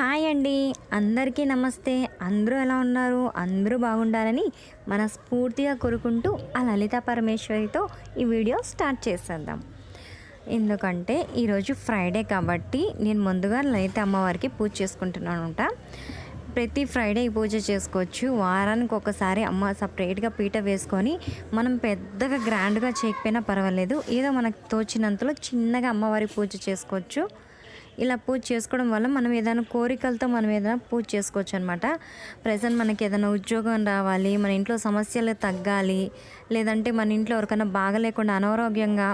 Hi అండి. అందరికీ నమస్తే. అందరూ ఎలా ఉన్నారు? అందరూ బాగుండాలని మనస్ఫూర్తిగా కోరుకుంటూ ఆ లలిత పరమేశ్వరితో ఈ వీడియో స్టార్ట్ చేసేద్దాం. ఎందుకంటే ఈరోజు ఫ్రైడే కాబట్టి నేను ముందుగా లలిత అమ్మవారికి పూజ చేసుకుంటున్నాను అంట ప్రతి ఫ్రైడే ఈ పూజ చేసుకోవచ్చు. వారానికి ఒకసారి అమ్మ సపరేట్గా పీట వేసుకొని మనం పెద్దగా గ్రాండ్గా చేయకపోయినా పర్వాలేదు. ఏదో మనకు తోచినంతలో చిన్నగా అమ్మవారి పూజ చేసుకోవచ్చు. ఇలా పూజ చేసుకోవడం వల్ల మనం ఏదైనా కోరికలతో మనం ఏదైనా పూజ చేసుకోవచ్చు అనమాట ప్రజెంట్ మనకి ఏదైనా ఉద్యోగం రావాలి మన ఇంట్లో సమస్యలు తగ్గాలి లేదంటే మన ఇంట్లో ఎవరికైనా బాగలేకుండా అనారోగ్యంగా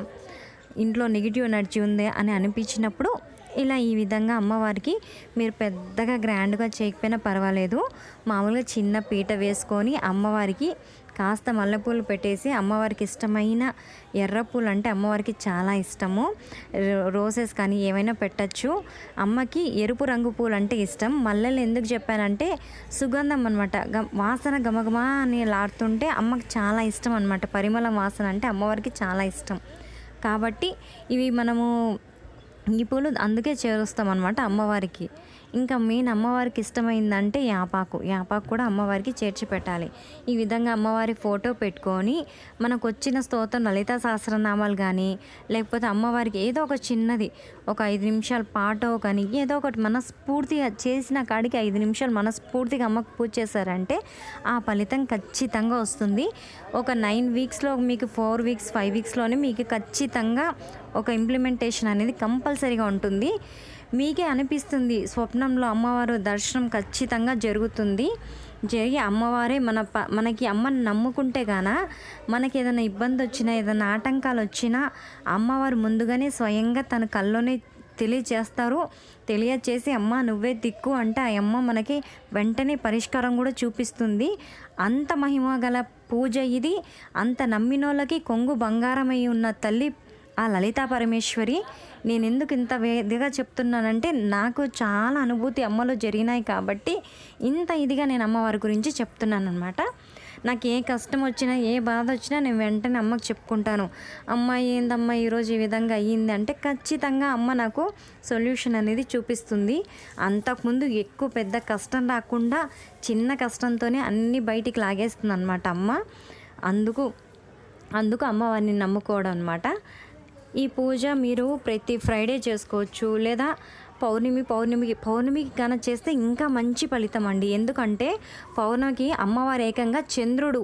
ఇంట్లో నెగిటివ్ ఎనర్జీ ఉంది అని అనిపించినప్పుడు ఇలా ఈ విధంగా అమ్మవారికి మీరు పెద్దగా గ్రాండ్గా చేయకపోయినా పర్వాలేదు. మామూలుగా చిన్న పీట వేసుకొని అమ్మవారికి కాస్త మల్లెపూలు పెట్టేసి అమ్మవారికి ఇష్టమైన ఎర్ర పూలు అంటే అమ్మవారికి చాలా ఇష్టము. రో- రోజెస్ కానీ ఏమైనా పెట్టచ్చు. అమ్మకి ఎరుపు రంగు పూలు అంటే ఇష్టం. మల్లెలు ఎందుకు చెప్పానంటే సుగంధం అనమాట వాసన గమగమా అని లాడుతుంటే అమ్మకి చాలా ఇష్టం అనమాట పరిమళ వాసన అంటే అమ్మవారికి చాలా ఇష్టం. కాబట్టి ఇవి మనము ఈ పూలు అందుకే చేరుస్తాం అనమాట అమ్మవారికి. ఇంకా మెయిన్ అమ్మవారికి ఇష్టమైందంటే యాపాకు. యాపాకు కూడా అమ్మవారికి చేర్చి పెట్టాలి. ఈ విధంగా అమ్మవారి ఫోటో పెట్టుకొని మనకు వచ్చిన స్తోత్రం లలిత సహస్రనామాలు కానీ లేకపోతే అమ్మవారికి ఏదో ఒక చిన్నది ఒక ఐదు నిమిషాల పాటో కానీ ఏదో ఒకటి మనస్ఫూర్తిగా చేసిన కాడికి ఐదు నిమిషాలు మనస్ఫూర్తిగా అమ్మకు పూజ చేశారంటే ఆ ఫలితం ఖచ్చితంగా వస్తుంది. ఒక నైన్ వీక్స్లో మీకు ఫోర్ వీక్స్ ఫైవ్ వీక్స్లోనే మీకు ఖచ్చితంగా ఒక ఇంప్లిమెంటేషన్ అనేది కంపల్సరీగా ఉంటుంది. మీకే అనిపిస్తుంది స్వప్నంలో అమ్మవారు దర్శనం ఖచ్చితంగా జరుగుతుంది. జరిగి అమ్మవారే మన ప మనకి అమ్మని నమ్ముకుంటే గాన మనకి ఏదైనా ఇబ్బంది వచ్చినా ఏదైనా ఆటంకాలు వచ్చినా అమ్మవారు ముందుగానే స్వయంగా తన కల్లోనే తెలియచేస్తారు. తెలియచేసి అమ్మ నువ్వే దిక్కు అంటే ఆ అమ్మ మనకి వెంటనే పరిష్కారం కూడా చూపిస్తుంది. అంత మహిమ గల పూజ ఇది. అంత నమ్మినోళ్ళకి కొంగు బంగారమై ఉన్న తల్లి ఆ లలితా పరమేశ్వరి నేను ఎందుకు ఇంత వేదిగా చెప్తున్నానంటే నాకు చాలా అనుభూతి అమ్మలో జరిగినాయి కాబట్టి ఇంత ఇదిగా నేను అమ్మవారి గురించి చెప్తున్నాను అనమాట నాకు ఏ కష్టం వచ్చినా ఏ బాధ వచ్చినా నేను వెంటనే అమ్మకు చెప్పుకుంటాను. అమ్మ ఏందమ్మా ఈరోజు ఈ విధంగా అయ్యింది అంటే ఖచ్చితంగా అమ్మ నాకు సొల్యూషన్ అనేది చూపిస్తుంది. అంతకుముందు ఎక్కువ పెద్ద కష్టం రాకుండా చిన్న కష్టంతోనే అన్నీ బయటికి లాగేస్తుంది అనమాట అమ్మ. అందుకు అందుకు అమ్మవారిని నమ్ముకోవడం అనమాట ఈ పూజ మీరు ప్రతి ఫ్రైడే చేసుకోవచ్చు లేదా పౌర్ణమి పౌర్ణమికి పౌర్ణమికి కనుక చేస్తే ఇంకా మంచి ఫలితం అండి. ఎందుకంటే పౌర్ణమికి అమ్మవారు ఏకంగా చంద్రుడు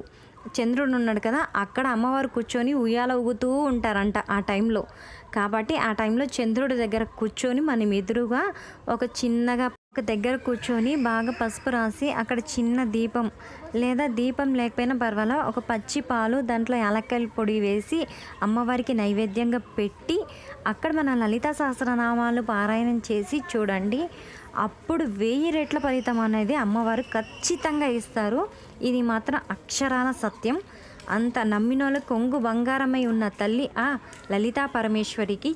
చంద్రుడు ఉన్నాడు కదా అక్కడ అమ్మవారు కూర్చొని ఉయ్యాల ఊగుతూ ఉంటారంట ఆ టైంలో. కాబట్టి ఆ టైంలో చంద్రుడి దగ్గర కూర్చొని మనం ఎదురుగా ఒక చిన్నగా ఒక దగ్గర కూర్చొని బాగా పసుపు రాసి అక్కడ చిన్న దీపం లేదా దీపం లేకపోయినా పర్వాలా ఒక పచ్చి పాలు దాంట్లో యాలక్కాయల పొడి వేసి అమ్మవారికి నైవేద్యంగా పెట్టి అక్కడ మన లలిత సహస్రనామాలు పారాయణం చేసి చూడండి. అప్పుడు వెయ్యి రెట్ల ఫలితం అనేది అమ్మవారు ఖచ్చితంగా ఇస్తారు. ఇది మాత్రం అక్షరాల సత్యం. అంత నమ్మినోళ్ళ కొంగు బంగారమై ఉన్న తల్లి ఆ లలితా పరమేశ్వరికి